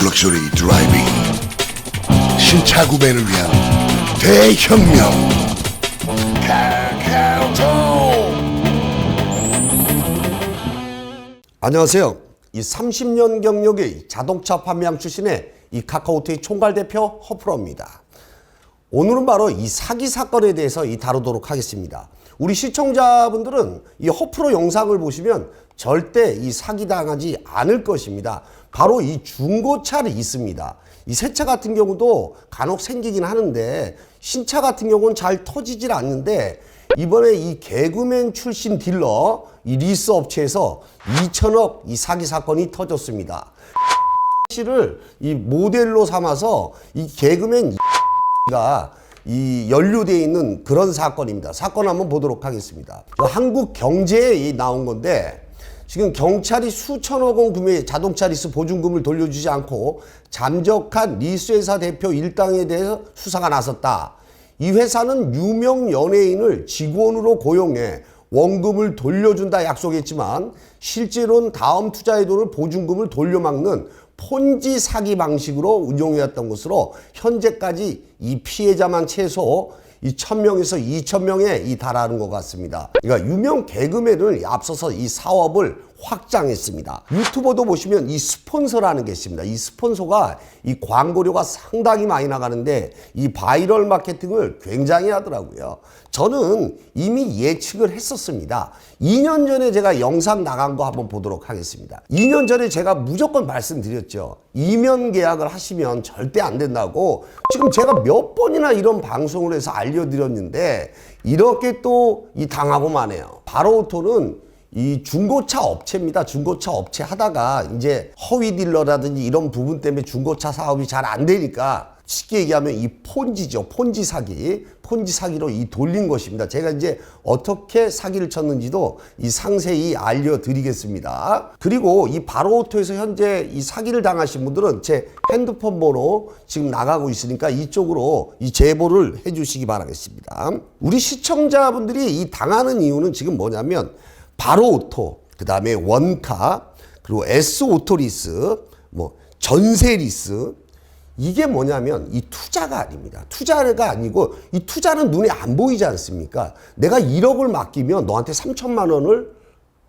럭셔리 드라이빙 신차 구매를 위한 대혁명 안녕하세요. 이 30년 경력의 자동차 판매왕 출신의 이 카카오톡의 총괄 대표 허프로입니다. 오늘은 바로 이 사기 사건에 대해서 이 다루도록 하겠습니다. 우리 시청자분들은 이 허프로 영상을 보시면 절대 이 사기 당하지 않을 것입니다. 바로 이 중고차를 있습니다. 이 새 차 같은 경우도 간혹 생기긴 하는데 신차 같은 경우는 잘 터지질 않는데 이번에 이 개그맨 출신 딜러 이 리스 업체에서 2천억 이 사기 사건이 터졌습니다. 씨를 이 모델로 삼아서 이 개그맨 가 이 연루되어 있는 그런 사건입니다. 사건 한번 보도록 하겠습니다. 한국 경제에 이 나온 건데 지금 경찰이 수천억 원 구매 자동차 리스 보증금을 돌려주지 않고 잠적한 리스 회사 대표 일당에 대해서 수사가 나섰다. 이 회사는 유명 연예인을 직원으로 고용해 원금을 돌려준다 약속했지만 실제로는 다음 투자의 돈을 보증금을 돌려막는 폰지 사기 방식으로 운용해왔던 것으로 현재까지 이 피해자만 최소 이 1000명에서 2000명에 이 달하는 것 같습니다. 그러니까 유명 개그맨을 앞서서 이 사업을 확장했습니다. 유튜버도 보시면 이 스폰서라는 게 있습니다. 이 스폰서가 이 광고료가 상당히 많이 나가는데 이 바이럴 마케팅을 굉장히 하더라고요. 저는 이미 예측을 했었습니다. 2년 전에 제가 영상 나간 거 한번 보도록 하겠습니다. 2년 전에 제가 무조건 말씀드렸죠. 이면 계약을 하시면 절대 안 된다고 지금 제가 몇 번이나 이런 방송을 해서 알려드렸는데 이렇게 또 이 당하고 마네요. 바로오토는 이 중고차 업체입니다. 중고차 업체 하다가 이제 허위 딜러라든지 이런 부분 때문에 중고차 사업이 잘 안 되니까 쉽게 얘기하면 이 폰지죠. 폰지 사기. 폰지 사기로 이 돌린 것입니다. 제가 이제 어떻게 사기를 쳤는지도 이 상세히 알려드리겠습니다. 그리고 이 바로오토에서 현재 이 사기를 당하신 분들은 제 핸드폰 번호 지금 나가고 있으니까 이쪽으로 이 제보를 해주시기 바라겠습니다. 우리 시청자분들이 이 당하는 이유는 지금 뭐냐면 바로 오토, 그 다음에 원카, 그리고 S오토리스, 뭐 전세리스, 이게 뭐냐면 이 투자가 아닙니다. 투자가 아니고 이 투자는 눈에 안 보이지 않습니까? 내가 1억을 맡기면 너한테 3천만 원을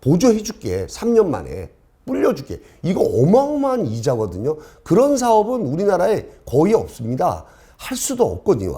보조해 줄게. 3년 만에 불려줄게. 이거 어마어마한 이자거든요. 그런 사업은 우리나라에 거의 없습니다. 할 수도 없거든요.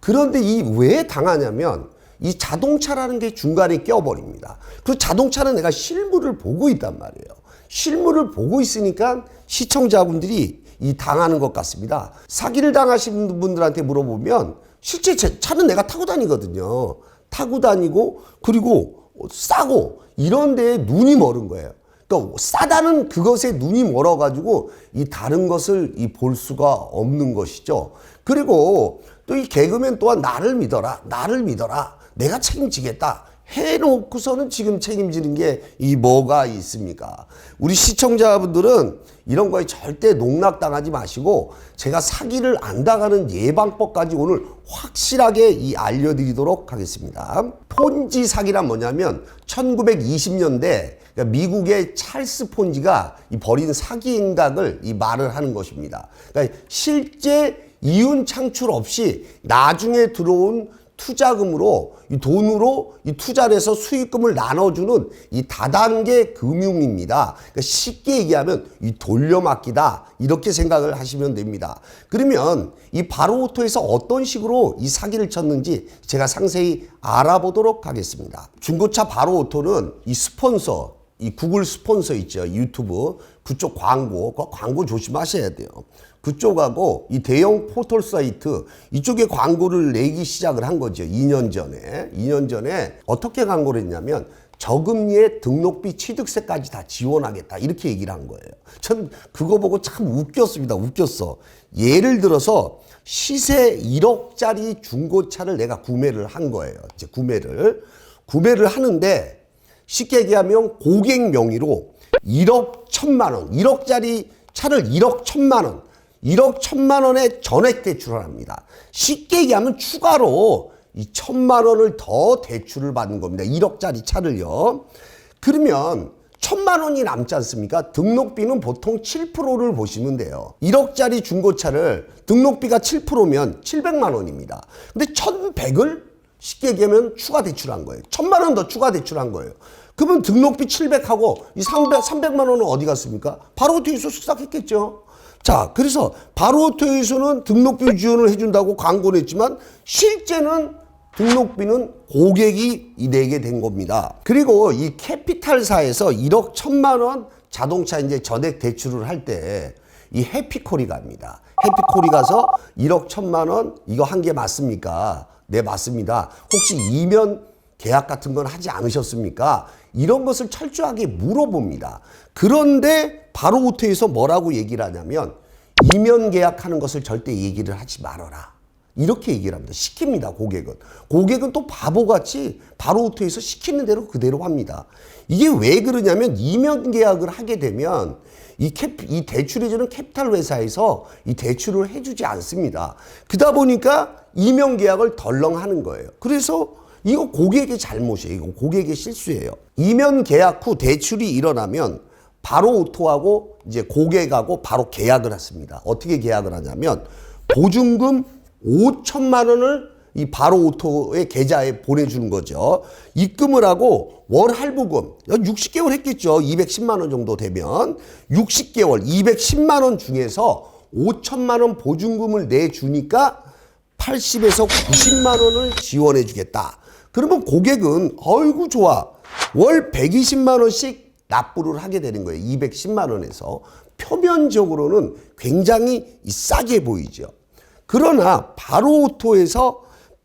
그런데 이 왜 당하냐면 이 자동차라는 게 중간에 껴버립니다. 그 자동차는 내가 실물을 보고 있단 말이에요. 실물을 보고 있으니까 시청자분들이 이 당하는 것 같습니다. 사기를 당하신 분들한테 물어보면 실제 제 차는 내가 타고 다니거든요. 타고 다니고 그리고 싸고 이런 데에 눈이 멀은 거예요. 그러니까 싸다는 그것에 눈이 멀어가지고 이 다른 것을 이 볼 수가 없는 것이죠. 그리고 또 이 개그맨 또한 나를 믿어라, 나를 믿어라, 내가 책임지겠다. 해놓고서는 지금 책임지는 게 이 뭐가 있습니까? 우리 시청자분들은 이런 거에 절대 농락당하지 마시고 제가 사기를 안 당하는 예방법까지 오늘 확실하게 이 알려드리도록 하겠습니다. 폰지 사기란 뭐냐면 1920년대 그러니까 미국의 찰스 폰지가 이 벌인 사기 행각을 이 말을 하는 것입니다. 그러니까 실제 이윤 창출 없이 나중에 들어온 투자금으로 이 돈으로 이 투자를 해서 수익금을 나눠주는 이 다단계 금융입니다. 그러니까 쉽게 얘기하면 이 돌려막기다 이렇게 생각을 하시면 됩니다. 그러면 이 바로오토에서 어떤 식으로 이 사기를 쳤는지 제가 상세히 알아보도록 하겠습니다. 중고차 바로오토는 이 스폰서 이 구글 스폰서 있죠 유튜브 그쪽 광고 그 광고 조심하셔야 돼요. 그쪽하고 이 대형 포털 사이트 이쪽에 광고를 내기 시작을 한 거죠. 2년 전에. 2년 전에 어떻게 광고를 했냐면 저금리에 등록비 취득세까지 다 지원하겠다. 이렇게 얘기를 한 거예요. 전 그거 보고 참 웃겼습니다. 웃겼어. 예를 들어서 시세 1억짜리 중고차를 내가 구매를 한 거예요. 이제 구매를. 구매를 하는데 쉽게 얘기하면 고객 명의로 1억 1천만 원, 1억짜리 차를 1억 1천만 원, 1억 1천만 원에 전액 대출을 합니다. 쉽게 얘기하면 추가로 이 천만 원을 더 대출을 받는 겁니다. 1억짜리 차를요. 그러면 천만 원이 남지 않습니까? 등록비는 보통 7%를 보시면 돼요. 1억짜리 중고차를 등록비가 7%면 700만 원입니다. 근데 1100을 쉽게 얘기하면 추가 대출한 거예요. 1000만 원 더 추가 대출한 거예요. 그러면 등록비 700하고 이 300, 300만 원은 어디 갔습니까? 바로 호텔에서 숙삭했겠죠. 자, 그래서 바로 호텔에서는 등록비 지원을 해준다고 광고를 했지만 실제는 등록비는 고객이 이 내게 된 겁니다. 그리고 이 캐피탈사에서 1억 1천만 원 자동차 이제 전액 대출을 할 때 이 해피콜이 갑니다. 해피콜이 가서 1억 1천만 원 이거 한게 맞습니까? 네, 맞습니다. 혹시 이면 계약 같은 건 하지 않으셨습니까? 이런 것을 철저하게 물어봅니다. 그런데 바로 호텔에서 뭐라고 얘기를 하냐면 이면 계약하는 것을 절대 얘기를 하지 말아라. 이렇게 얘기를 합니다. 시킵니다, 고객은. 고객은 또 바보같이 바로 호텔에서 시키는 대로 그대로 합니다. 이게 왜 그러냐면 이면 계약을 하게 되면 이, 캡, 이 대출해주는 캐피탈 회사에서 이 대출을 해주지 않습니다. 그러다 보니까 이면 계약을 덜렁 하는 거예요. 그래서 이거 고객의 잘못이에요. 이거 고객의 실수예요. 이면 계약 후 대출이 일어나면 바로 오토하고 이제 고객하고 바로 계약을 했습니다. 어떻게 계약을 하냐면 보증금 5천만 원을 이 바로 오토의 계좌에 보내주는 거죠. 입금을 하고 월 할부금 60개월 했겠죠. 210만 원 정도 되면 60개월 210만 원 중에서 5천만 원 보증금을 내주니까 80에서 90만 원을 지원해 주겠다. 그러면 고객은 어이구 좋아. 월 120만 원씩 납부를 하게 되는 거예요. 210만 원에서 표면적으로는 굉장히 싸게 보이죠. 그러나 바로 오토에서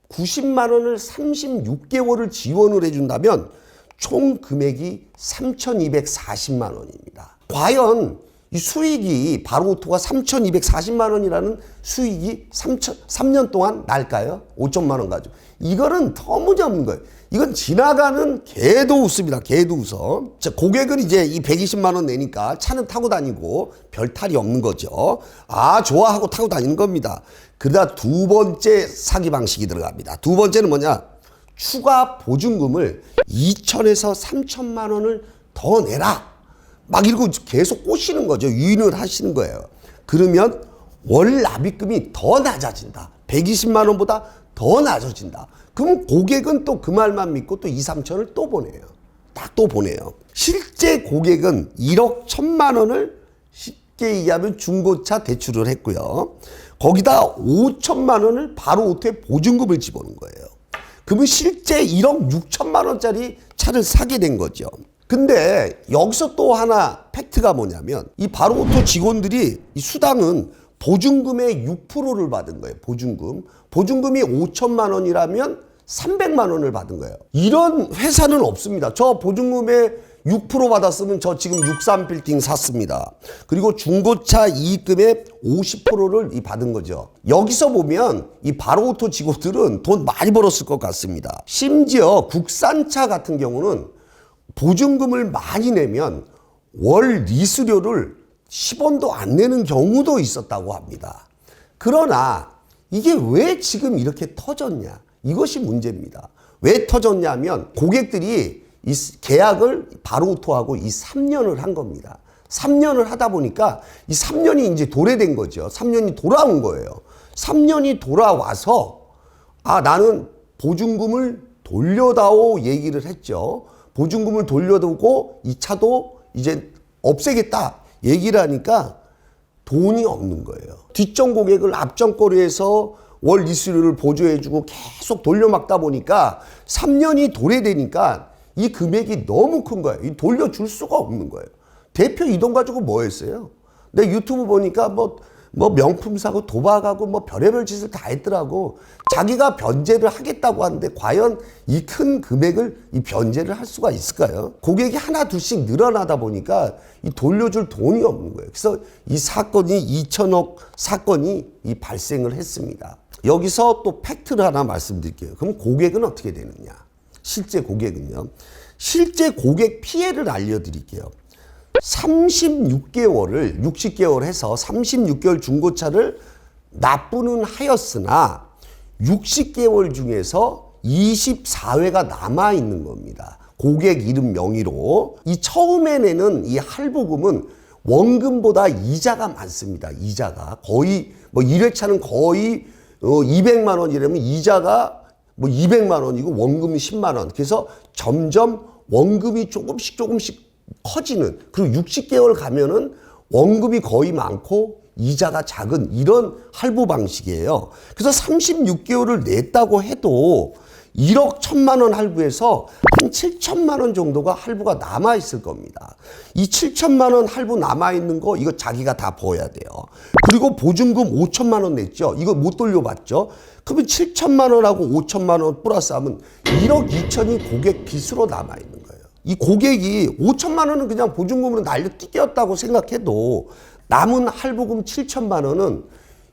90만 원을 36개월을 지원을 해준다면 총 금액이 3,240만 원입니다. 과연 이 수익이 바로 오토가 3,240만 원이라는 수익이 3천, 3년 동안 날까요? 5천만 원 가지고. 이거는 터무니없는 거예요. 이건 지나가는 개도 웃습니다. 개도 웃어. 자, 고객은 이제 이 120만 원 내니까 차는 타고 다니고 별 탈이 없는 거죠. 아, 좋아하고 타고 다니는 겁니다. 그러다 두 번째 사기 방식이 들어갑니다. 두 번째는 뭐냐? 추가 보증금을 2천에서 3천만 원을 더 내라. 막 이러고 계속 꼬시는 거죠. 유인을 하시는 거예요. 그러면 월 납입금이 더 낮아진다. 120만 원보다 더 낮아진다. 그럼 고객은 또 그 말만 믿고 또 2, 3천을 또 보내요. 딱 또 보내요. 실제 고객은 1억 1천만 원을 쉽게 얘기하면 중고차 대출을 했고요. 거기다 5천만 원을 바로 오토에 보증금을 집어넣은 거예요. 그러면 실제 1억 6천만 원짜리 차를 사게 된 거죠. 근데 여기서 또 하나 팩트가 뭐냐면 이 바로오토 직원들이 이 수당은 보증금의 6%를 받은 거예요. 보증금. 보증금이 5천만 원이라면 300만 원을 받은 거예요. 이런 회사는 없습니다. 저 보증금의 6% 받았으면 저 지금 63빌딩 샀습니다. 그리고 중고차 이익금의 50%를 이 받은 거죠. 여기서 보면 이 바로오토 직원들은 돈 많이 벌었을 것 같습니다. 심지어 국산차 같은 경우는 보증금을 많이 내면 월 리수료를 10원도 안 내는 경우도 있었다고 합니다. 그러나 이게 왜 지금 이렇게 터졌냐? 이것이 문제입니다. 왜 터졌냐면 고객들이 이 계약을 바로 오토하고 이 3년을 한 겁니다. 3년을 하다 보니까 이 3년이 이제 도래된 거죠. 3년이 돌아온 거예요. 3년이 돌아와서 아, 나는 보증금을 돌려다오 얘기를 했죠. 보증금을 돌려두고 이 차도 이제 없애겠다 얘기를 하니까 돈이 없는 거예요. 뒷전 고객을 앞전 거리에서 월 리수료를 보조해주고 계속 돌려막다 보니까 3년이 도래되니까 이 금액이 너무 큰 거예요. 이 돌려줄 수가 없는 거예요. 대표 이돈 가지고 뭐 했어요? 내 유튜브 보니까 뭐, 뭐 명품 사고 도박하고 뭐 별의별 짓을 다 했더라고. 자기가 변제를 하겠다고 하는데 과연 이 큰 금액을 이 변제를 할 수가 있을까요? 고객이 하나 둘씩 늘어나다 보니까 이 돌려줄 돈이 없는 거예요. 그래서 이 사건이 2천억 사건이 이 발생을 했습니다. 여기서 또 팩트를 하나 말씀드릴게요. 그럼 고객은 어떻게 되느냐? 실제 고객은요. 실제 고객 피해를 알려드릴게요. 36개월을 60개월 해서 36개월 중고차를 납부는 하였으나 60개월 중에서 24회가 남아 있는 겁니다. 고객 이름 명의로 이 처음에 내는 이 할부금은 원금보다 이자가 많습니다. 이자가 거의 뭐 1회차는 거의 어 200만 원이라면 이자가 뭐 200만 원이고 원금이 10만 원. 그래서 점점 원금이 조금씩 조금씩 커지는 그리고 60개월 가면은 원금이 거의 많고 이자가 작은 이런 할부 방식이에요. 그래서 36개월을 냈다고 해도 1억 1천만 원 할부에서 한 7천만 원 정도가 할부가 남아 있을 겁니다. 이 7천만 원 할부 남아 있는 거 이거 자기가 다 보여야 돼요. 그리고 보증금 5천만 원 냈죠. 이거 못 돌려받죠. 그러면 7천만 원하고 5천만 원 플러스하면 1억 2천이 고객 빚으로 남아 있는. 이 고객이 5천만 원은 그냥 보증금으로 날려뛰겼다고 생각해도 남은 할부금 7천만 원은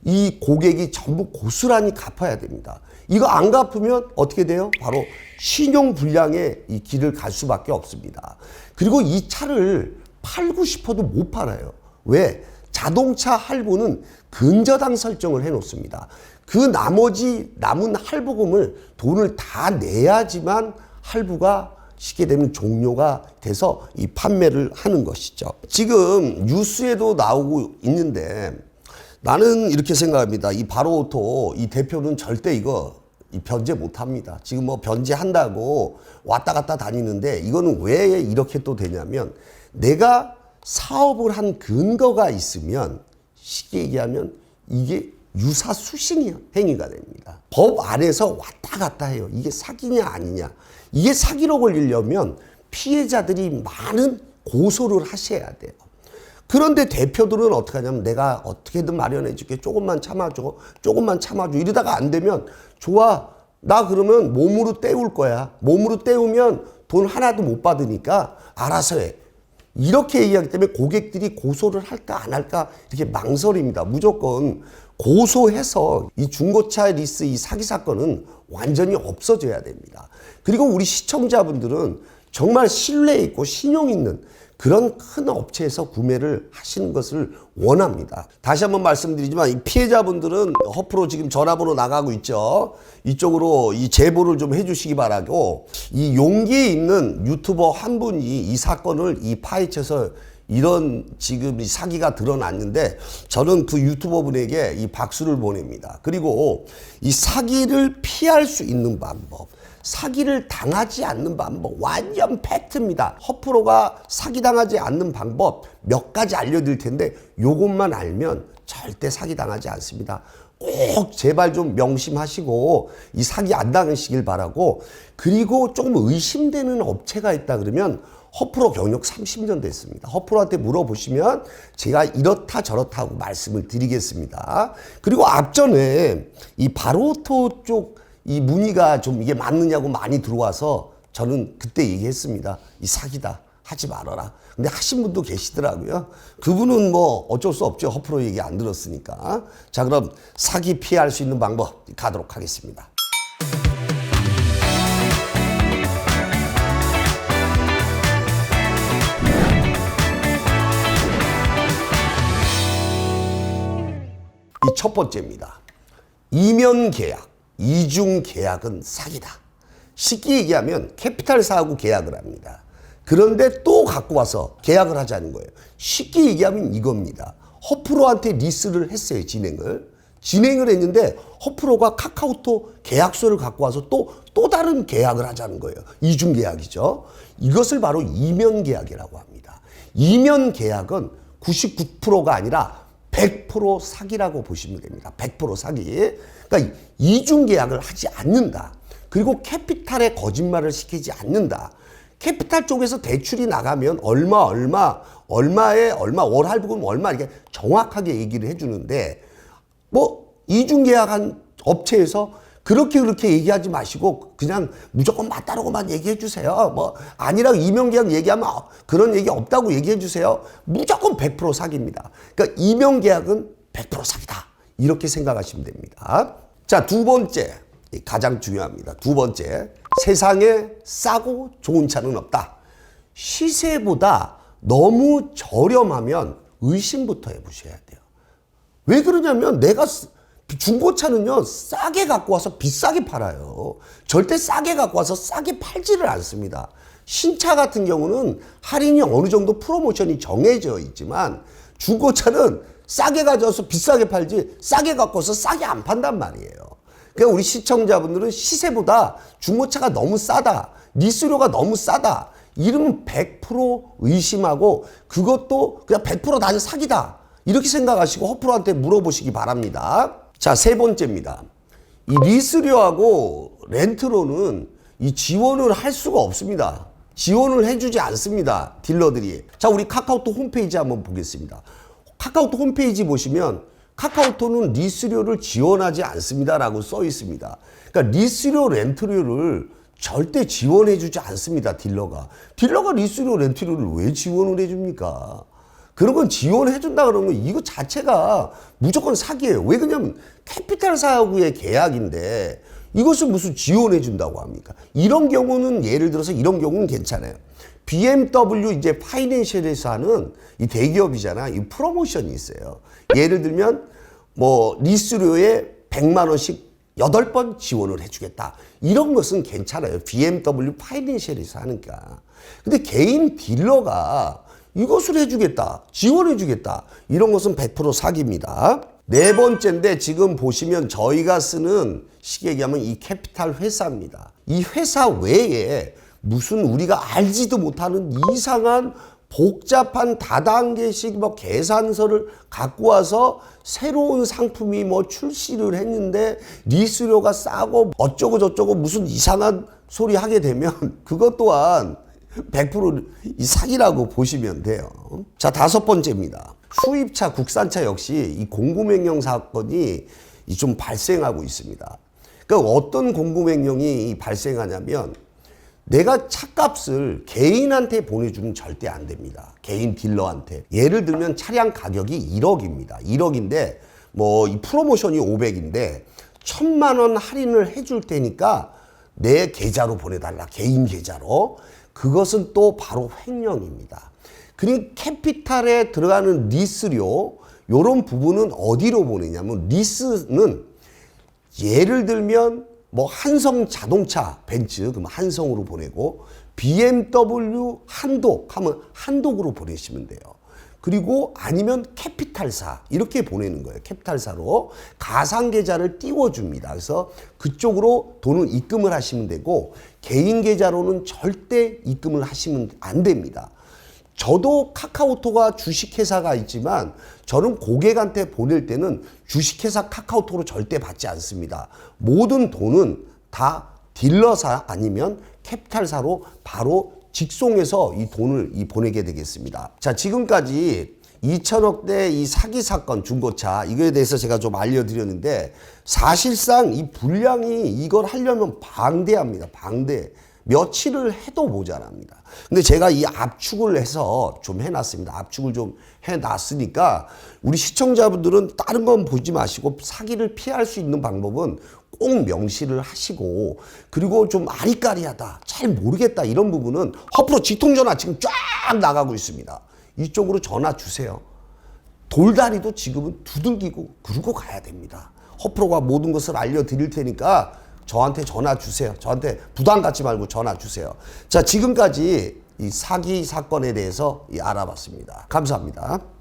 이 고객이 전부 고스란히 갚아야 됩니다. 이거 안 갚으면 어떻게 돼요? 바로 신용 불량의 이 길을 갈 수밖에 없습니다. 그리고 이 차를 팔고 싶어도 못 팔아요. 왜? 자동차 할부는 근저당 설정을 해 놓습니다. 그 나머지 남은 할부금을 돈을 다 내야지만 할부가 쉽게 되면 종료가 돼서 이 판매를 하는 것이죠. 지금 뉴스에도 나오고 있는데 나는 이렇게 생각합니다. 이 바로오토 이 대표는 절대 이거 이 변제 못 합니다. 지금 뭐 변제한다고 왔다 갔다 다니는데 이거는 왜 이렇게 또 되냐면 내가 사업을 한 근거가 있으면 쉽게 얘기하면 이게 유사 수신 행위가 됩니다. 법 안에서 왔다 갔다 해요. 이게 사기냐 아니냐. 이게 사기로 걸리려면 피해자들이 많은 고소를 하셔야 돼요. 그런데 대표들은 어떻게 하냐면 내가 어떻게든 마련해 줄게. 조금만 참아줘. 조금만 참아줘. 이러다가 안 되면 좋아. 나 그러면 몸으로 때울 거야. 몸으로 때우면 돈 하나도 못 받으니까 알아서 해. 이렇게 얘기하기 때문에 고객들이 고소를 할까 안 할까 이렇게 망설입니다. 무조건 고소해서 이 중고차 리스 이 사기 사건은 완전히 없어져야 됩니다. 그리고 우리 시청자분들은 정말 신뢰 있고 신용 있는 그런 큰 업체에서 구매를 하시는 것을 원합니다. 다시 한번 말씀드리지만 이 피해자분들은 허프로 지금 전화번호 나가고 있죠. 이쪽으로 이 제보를 좀 해주시기 바라고 이 용기 있는 유튜버 한 분이 이 사건을 이 파헤쳐서 이런 지금 이 사기가 드러났는데 저는 그 유튜버 분에게 이 박수를 보냅니다. 그리고 이 사기를 피할 수 있는 방법. 사기를 당하지 않는 방법 완전 팩트입니다. 허프로가 사기당하지 않는 방법 몇 가지 알려드릴 텐데 요것만 알면 절대 사기당하지 않습니다. 꼭 제발 좀 명심하시고 이 사기 안 당하시길 바라고 그리고 조금 의심되는 업체가 있다 그러면 허프로 경력 30년 됐습니다. 허프로한테 물어보시면 제가 이렇다 저렇다 하고 말씀을 드리겠습니다. 그리고 앞전에 이 바로토 쪽 이 문의가 좀 이게 맞느냐고 많이 들어와서 저는 그때 얘기했습니다. 이 사기다. 하지 말아라. 근데 하신 분도 계시더라고요. 그분은 뭐 어쩔 수 없죠. 허프로 얘기 안 들었으니까. 자, 그럼 사기 피할 수 있는 방법 가도록 하겠습니다. 이 첫 번째입니다. 이면 계약, 이중 계약은 사기다. 쉽게 얘기하면 캐피탈사하고 계약을 합니다. 그런데 또 갖고 와서 계약을 하자는 거예요. 쉽게 얘기하면 이겁니다. 허프로한테 리스를 했어요, 진행을. 진행을 했는데 허프로가 카카오톡 계약서를 갖고 와서 또, 또 다른 계약을 하자는 거예요. 이중 계약이죠. 이것을 바로 이면 계약이라고 합니다. 이면 계약은 99%가 아니라 100% 사기라고 보시면 됩니다. 100% 사기. 그러니까 이중 계약을 하지 않는다. 그리고 캐피탈에 거짓말을 시키지 않는다. 캐피탈 쪽에서 대출이 나가면 얼마 얼마 얼마에 얼마 월 할부금 얼마 이렇게 정확하게 얘기를 해주는데 뭐 이중 계약한 업체에서 그렇게 그렇게 얘기하지 마시고 그냥 무조건 맞다라고만 얘기해 주세요. 뭐 아니라 이명 계약 얘기하면 어, 그런 얘기 없다고 얘기해 주세요. 무조건 100% 사기입니다. 그러니까 이명 계약은 100% 사기다. 이렇게 생각하시면 됩니다. 자, 두 번째. 가장 중요합니다. 두 번째. 세상에 싸고 좋은 차는 없다. 시세보다 너무 저렴하면 의심부터 해보셔야 돼요. 왜 그러냐면 내가 쓰- 중고차는요 싸게 갖고 와서 비싸게 팔아요. 절대 싸게 갖고 와서 싸게 팔지를 않습니다. 신차 같은 경우는 할인이 어느 정도 프로모션이 정해져 있지만 중고차는 싸게 가져와서 비싸게 팔지 싸게 갖고서 싸게 안 판단 말이에요. 그러니까 우리 시청자분들은 시세보다 중고차가 너무 싸다. 리스료가 너무 싸다. 이러면 100% 의심하고 그것도 그냥 100% 나는 사기다. 이렇게 생각하시고 허프로한테 물어보시기 바랍니다. 자, 세 번째입니다. 이 리스료하고 렌트로는 이 지원을 할 수가 없습니다. 지원을 해주지 않습니다. 딜러들이. 자, 우리 카카오톡 홈페이지 한번 보겠습니다. 카카오톡 홈페이지 보시면 카카오톡은 리스료를 지원하지 않습니다라고 써 있습니다. 그러니까 리스료 렌트료를 절대 지원해 주지 않습니다. 딜러가 딜러가 리스료 렌트료를 왜 지원을 해 줍니까? 그런 건 지원해 준다 그러면 이거 자체가 무조건 사기예요. 왜 그러냐면 캐피탈 사하고의 계약인데 이것을 무슨 지원해 준다고 합니까? 이런 경우는 예를 들어서 이런 경우는 괜찮아요. BMW 이제 파이낸셜에서 하는 이 대기업이잖아. 이 프로모션이 있어요. 예를 들면 뭐 리스료에 100만 원씩 8번 지원을 해주겠다. 이런 것은 괜찮아요. BMW 파이낸셜에서 하니까. 근데 개인 딜러가 이것을 해주겠다. 지원해주겠다. 이런 것은 100% 사기입니다. 네 번째인데 지금 보시면 저희가 쓰는 쉽게 얘기하면 이 캐피탈 회사입니다. 이 회사 외에 무슨 우리가 알지도 못하는 이상한 복잡한 다단계식 뭐 계산서를 갖고 와서 새로운 상품이 뭐 출시를 했는데 리스료가 싸고 어쩌고 저쩌고 무슨 이상한 소리 하게 되면 그것 또한 100%이 사기라고 보시면 돼요. 자, 다섯 번째입니다. 수입차, 국산차 역시 이 공구명령 사건이 이좀 발생하고 있습니다. 그러니까 어떤 공구명령이 발생하냐면 내가 차값을 개인한테 보내주면 절대 안 됩니다. 개인 딜러한테. 예를 들면 차량 가격이 1억입니다. 1억인데 뭐 이 프로모션이 500인데 천만 원 할인을 해줄 테니까 내 계좌로 보내달라. 개인 계좌로. 그것은 또 바로 횡령입니다. 그리고 캐피탈에 들어가는 리스료 요런 부분은 어디로 보내냐면 리스는 예를 들면 뭐 한성 자동차 벤츠 그럼 한성으로 보내고 BMW 한독 하면 한독으로 보내시면 돼요. 그리고 아니면 캐피탈사 이렇게 보내는 거예요. 캐피탈사로 가상 계좌를 띄워 줍니다. 그래서 그쪽으로 돈을 입금을 하시면 되고 개인 계좌로는 절대 입금을 하시면 안 됩니다. 저도 카카오톡가 주식회사가 있지만 저는 고객한테 보낼 때는 주식회사 카카오톡으로 절대 받지 않습니다. 모든 돈은 다 딜러사 아니면 캐피탈사로 바로 직송해서 이 돈을 이 보내게 되겠습니다. 자, 지금까지 2천억대 이 사기 사건 중고차 이거에 대해서 제가 좀 알려드렸는데 사실상 이 분량이 이걸 하려면 방대합니다. 방대. 며칠을 해도 모자랍니다. 근데 제가 이 압축을 해서 좀 해놨습니다. 압축을 좀 해놨으니까 우리 시청자분들은 다른 건 보지 마시고 사기를 피할 수 있는 방법은 꼭 명시를 하시고 그리고 좀 아리까리하다 잘 모르겠다 이런 부분은 허프로 직통전화 지금 쫙 나가고 있습니다. 이쪽으로 전화 주세요. 돌다리도 지금은 두들기고 그러고 가야 됩니다. 허프로가 모든 것을 알려드릴 테니까 저한테 전화 주세요. 저한테 부담 갖지 말고 전화 주세요. 자, 지금까지 이 사기 사건에 대해서 이 알아봤습니다. 감사합니다.